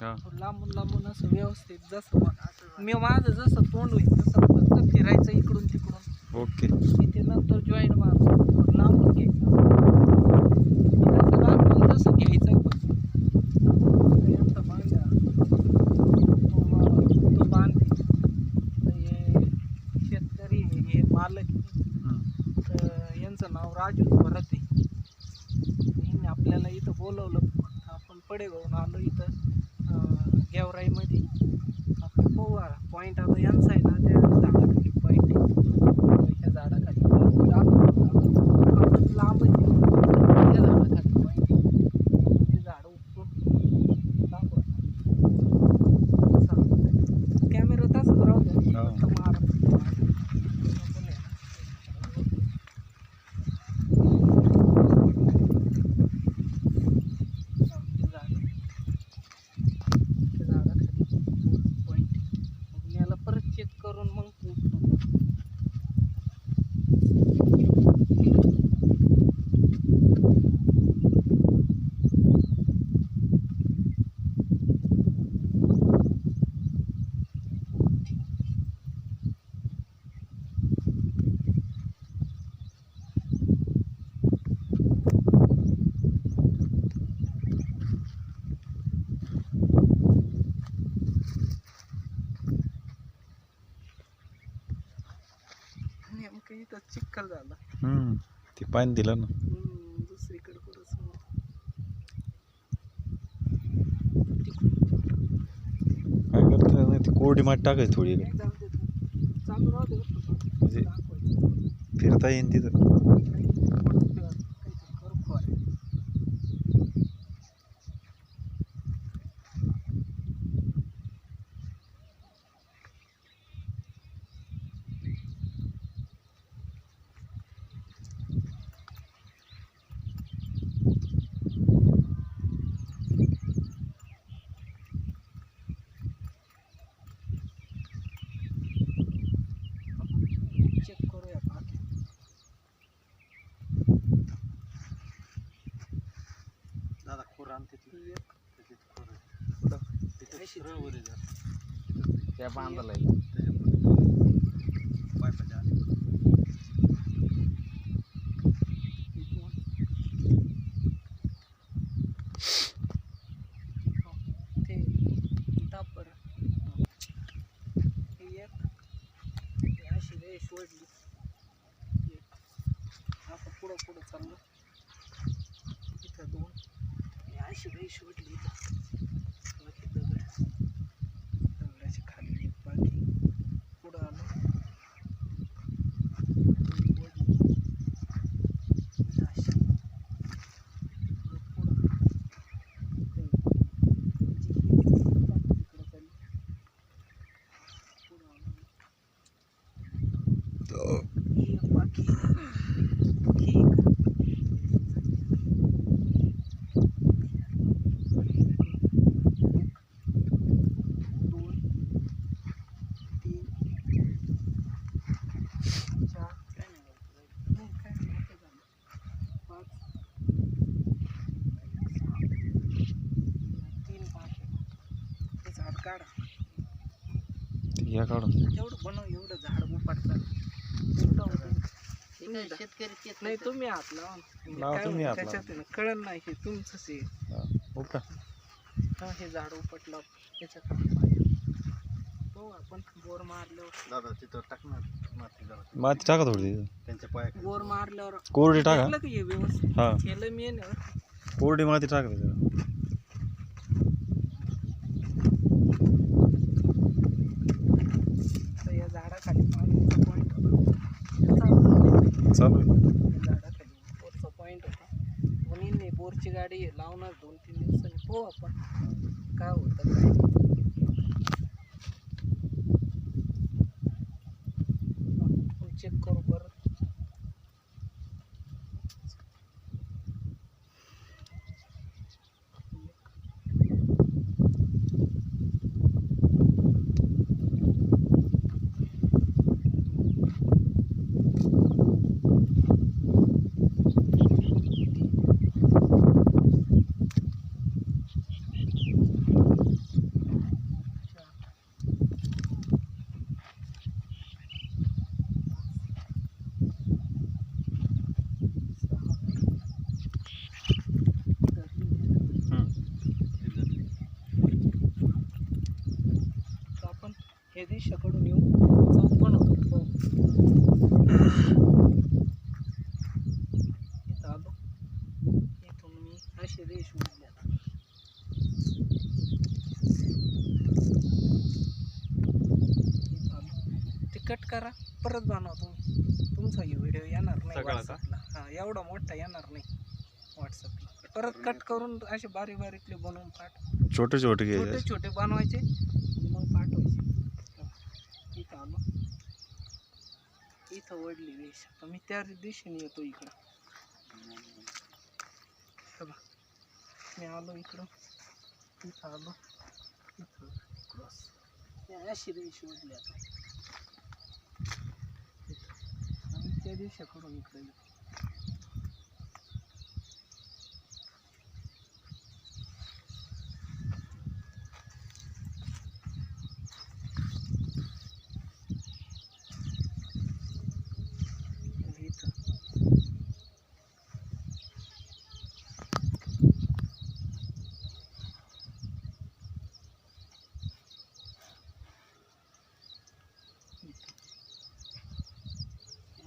हा. लांबून लांबून असं व्यवस्थित जसं मा- मी माझं जसं तोंड होईल तसं फक्त फिरायचं इकडून तिकडून. ओके. मी ते नंतर जॉईन मारतो. लांबून घ्यायचं जसं दाखवून तसं घ्यायचं पण यांचा बांधा तो मा- तो बांधे तर हे शेतकरी आहे, हे मालक आहे. हम्म. तर यांचं नाव राजू भरत आहे यांनी आपल्याला इथं बोलवलं आपण पडे घेऊन आलो इथं अं, गेवराईमध्ये आपण पाहू पॉईंट आता यांचा आहे ना त्या झाडाखाली पॉईंट आहे त्या झाडाखाली आपण लांबच आहे. त्या झाडाखाली पॉईंट आहे ते झाड उपटून दाखव कॅमेरा तसंच राहू द्या हो. फक्त मारा. आपण आहे ना, आमचे झाडं त्या झाडाखाली पॉईंट मग मी याला परत चेक करून मग उपटून इथं चिक्कल झाला हम्म. ते पाणी दिलं ना हम्म, दुसरीकडे कुठंच नव्हतं. काय करतं नाही ती कोरडी माती टाकायची थोडी नाही जाऊ दे तू. चालू राहू दे बरं का. म्हणजे दाखवायचं. फिरता येईन तिथं दादा खोर आणते ती. ती एक. खोर आहे. तिथे अशी सरळ वर आहे जरा. त्या बांधायला त्याच्यापुढे. पाईपाच्या आत. ते दाब बरं हे एक हे अशी रेष ओढली एक आता पुढं पुढं चाललं इथं दोन हे अशी रेष ओढली इथं बाकी दगड दगडाच्या खाली एक बाकी पुढं आलो ओढली. अशी परत पुढं तीन पाच ते झाड काढा. काढून. तेवढं बनव एवढं झाड उपाडतात शेतकरी नाही तुम्ही हात लावा. म्हणजे कळण नाही हे तुमचंच आहे. हा. उपटा हा, हे झाड उपटलं. हो आपण बोर मारल्यावर. दादा तिथं टाकणार माती टाका थोडी. त्यांच्या पाया बोर मारल्यावर कोरडी टाका. व्यवस्थित. केलं मी ना कोरडी माती टाका त्याच्यात. तर या झाडाखाली पाण्याचा पॉईंट होता चालू आहे बोरचा पॉईंट होता. म्हणून नाही बोरची गाडी लावणार दोन तीन दिवसांनी हो आपण. काय होतं काय चेक करू बरं. दिशेकडून येऊ चौक पण होतो. पाहू इथं आलो. इथून मी अशी रेष उडली ते कट करा. परत बनवा तुम्ही. तुमचा ही व्हिडिओ येणार नाही? व्हॉट्सअपला हा एवढा मोठा येणार नाही व्हॉट्सअपला परत कट करून असे बारीक बारीकले बनवून पाठ छोटे छोटे छोटे छोटे बनवायचे मग पाठवायचे. इथं आलो इथं वडली वेश. तर मी त्या दिशेने येतो इकडं. मी आलो इकडं. इथं आलो. इथं क्रॉस अशी रेष ओढली आता. त्या दिवशी करून दिशेकडून येतो आणि इथं इथं.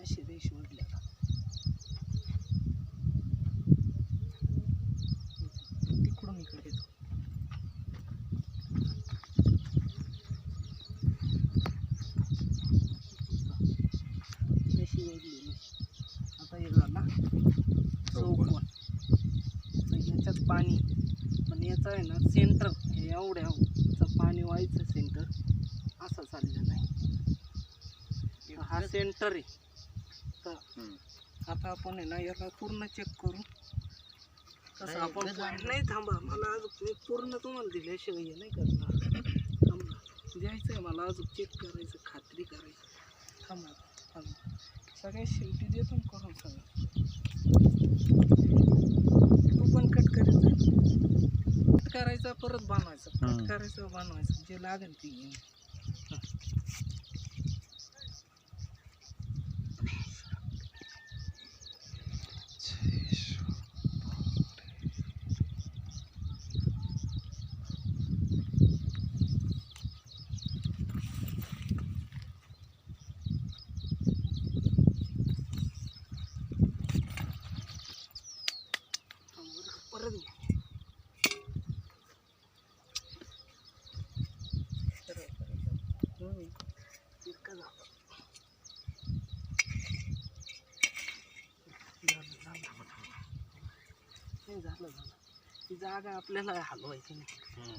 अशी रेष ओढली आता इथं. तिकडून इकडे येतो अशी ओढली रेष. आता हे झाला चौकोन तर याच्यात पाणी याचं आहे ना सेंटर हे एवढ्या चं पाणी व्हायचं सेंटर असं चाललेलं आहे. हा सेंटर आहे. तर आता आपण आहे ना याला पूर्ण चेक करू. नाही, आपण नाही थांबा. मला अजून पूर्ण तुम्हाला दिल्याशिवाय हे नाही करणार. थांबा. द्यायचं आहे मला अजून चेक करायचं खात्री करायची. थांबा. थांबा. सगळ्यात शेवटी देतो ना करून सगळं तू पण कट करायचं कट करायचा परत बनवायचा. कट हम्म. करायचं बनवायचं. जे लागेल ते घेईन परत घे. हम्म. इतकं झालं. झालं, झालं. नाही, झालं झालं ती जागा आपल्याला हलवायची नाही हे.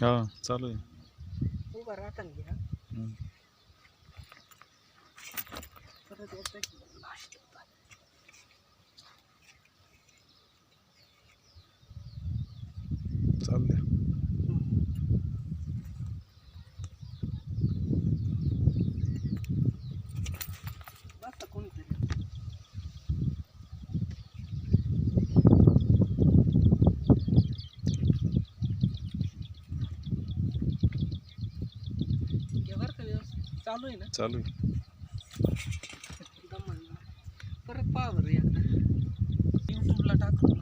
हा चालू आहे उभा राहताना घ्या. परत एकदा. लास्ट. चालू आहे बसा कोणीतरी घे बरं का व्यवस्थित चालू आहे ना? चालू आहे. परत पहा बरं एकदा. यूट्यूबला टाकतो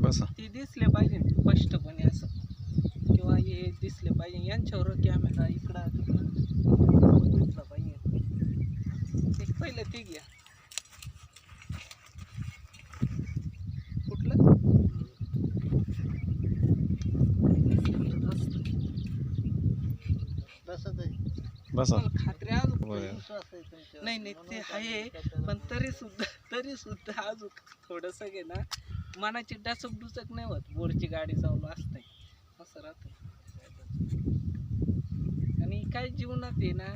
बसा. ते दिसले पाहिजे स्पष्टपणे असं किंवा हे दिसले पाहिजे यांच्यावर कॅमेरा इकडं तिकडं दिसला पाहिजे एक पहिलं ते घ्या कुठलं बसत आहे बसा मला खात्री अजून बरं. विश्वास आहे तुमच्यावर. नाही नाही ते आहे पण तरी सुद्धा तरी सुद्धा अजून थोडंसं घे ना मनाची डाचक डुचक नाही होत. बोरची गाडी चालू असते. असं राहतं. आणि काय जीवनात आहे ना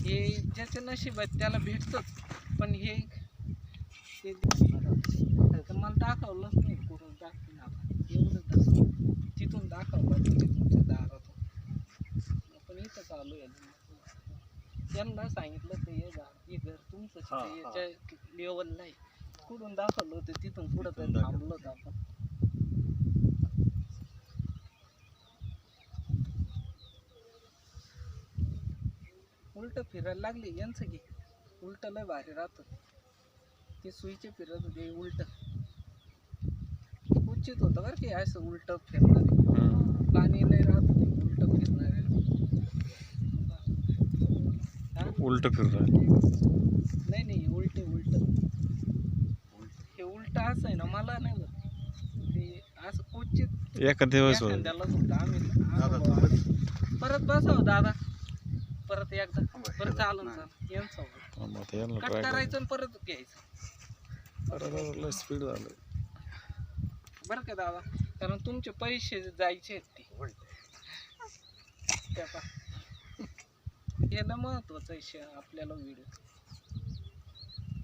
हे ज्याच्या नशिबात त्याला भेटतंच. पण हे तर मला दाखवलंच नाही करून दाखवून आपण एवढं तिथून दाखवलं तुमच्या दारातून. पण इथं चालू आहे त्यांना सांगितलं ते हे झाड हे घर तुमचं हा, हा. याच्या लेवलला आहे कुठून दाखवलं होतं तिथून पुढं तिथून तरी दाखवलं. थांबलो होतो आपण उलट फिरायला लागले यांचं घे उलट लय भारी राहतं ते सुईचे फिरत होते उलट उचित होतं बरं की असं उलट हम्म. पाणी नाही राहत ते उलट फिरणार उलट फिरतोय नाही नाही उलट उलट. हे उलट असं आहे ना मला नाही ते असं क्वचित एखाद्या वेळेस आम्ही. परत बसाव दादा. परत एकदा. बरं. परत चालून चाल यांचं कट करायचं आणि परत घ्यायचं. स्पीड झालं बरं का दादा? कारण तुमचे पैसे जायचे आहेत ते. ना महत्वाचं आहे शे- आपल्याला व्हिडिओ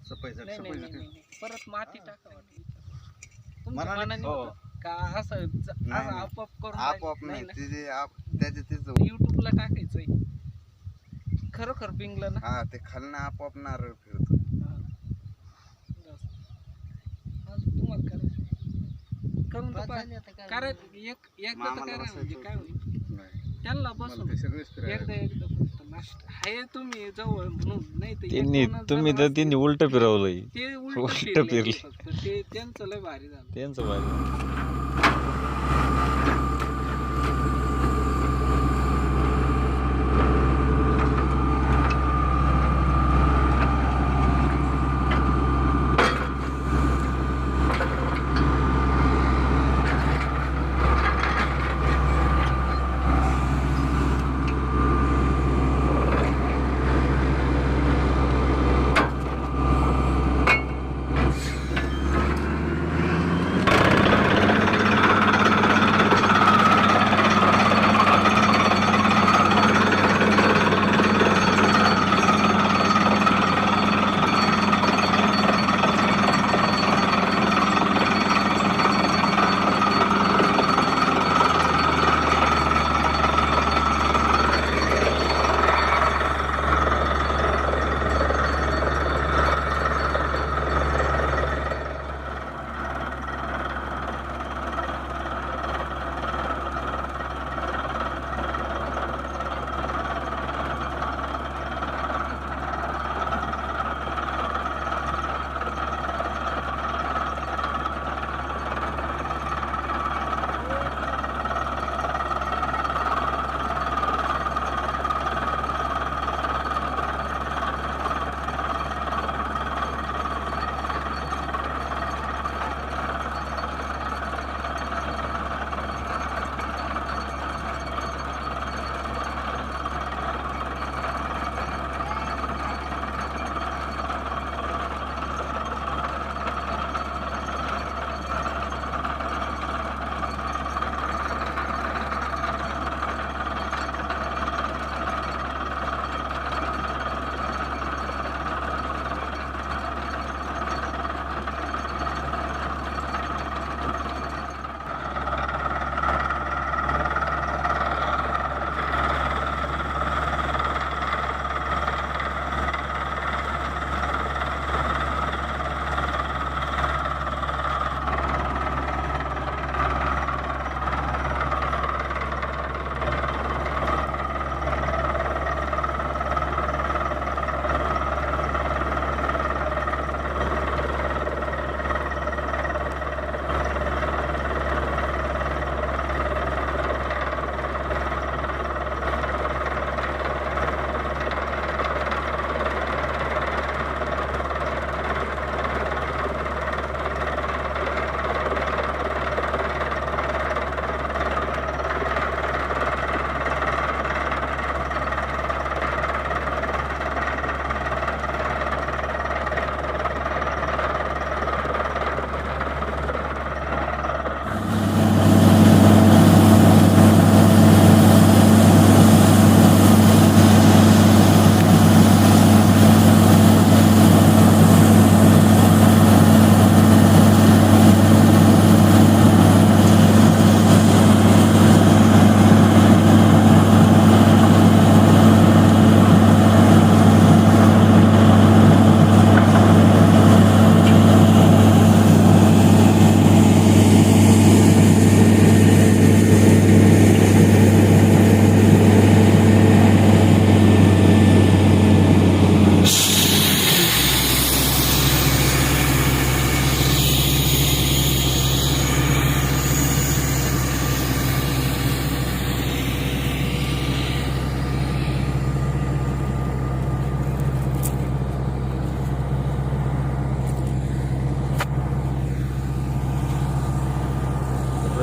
सफाई झाली नाही नाही सफाई नाही झाली नाही. परत माती टाका वाटली तुमच्या मनाने- मनाने हो. होतं? का असं ज- असं नाही. आपोआप करून आपोआप? नाही ना? ते जे आप त्याचे तेच युट्यूबला टाकायचंय खरोखर पिंगलं ना हा ते खालनं आपोआप नारळ फिरतो हा. बस. अजून तुम्हाला करायचं करून तर पहा. करायचं एक एकदा तर मामाला करा म्हणजे बसायचं काय. होईल नाही त्यांना मला बसून ते सगळेच फिरायला एकदा एकदा आहे तुम्ही जवळ म्हणून नाही तर त्यांनी तुम्ही तर त्यांनी उलट फिरवलंय. ते उलटं उलट फिरले. फिरले. फक्त ते त्यांचं लय भारी झालं. त्यांचं बारी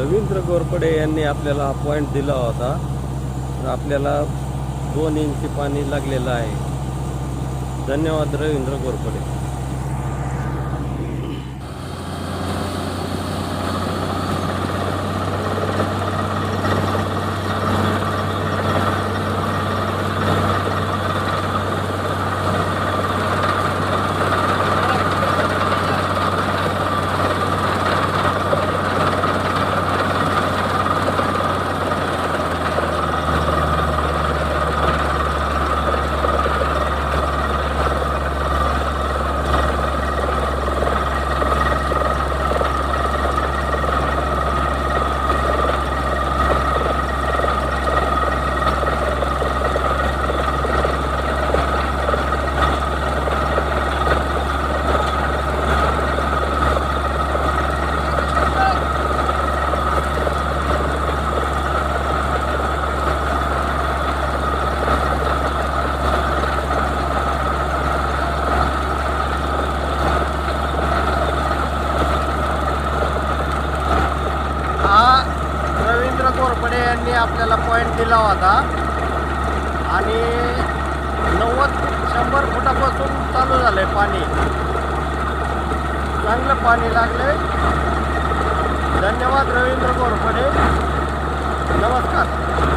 रवींद्र गोरपडे यांनी आपल्याला अपॉइंट दिला होता. तर आपल्याला दोन इंची पाणी लागलेलं आहे. धन्यवाद रवींद्र गोरपडे हा रवींद्र त्यांनी आपल्याला पॉईंट दिला होता. आणि नव्वद शंभर फुटापासून चालू झालंय पाणी. चांगलं पाणी लागलंय. धन्यवाद रवींद्र गोरफडे नमस्कार.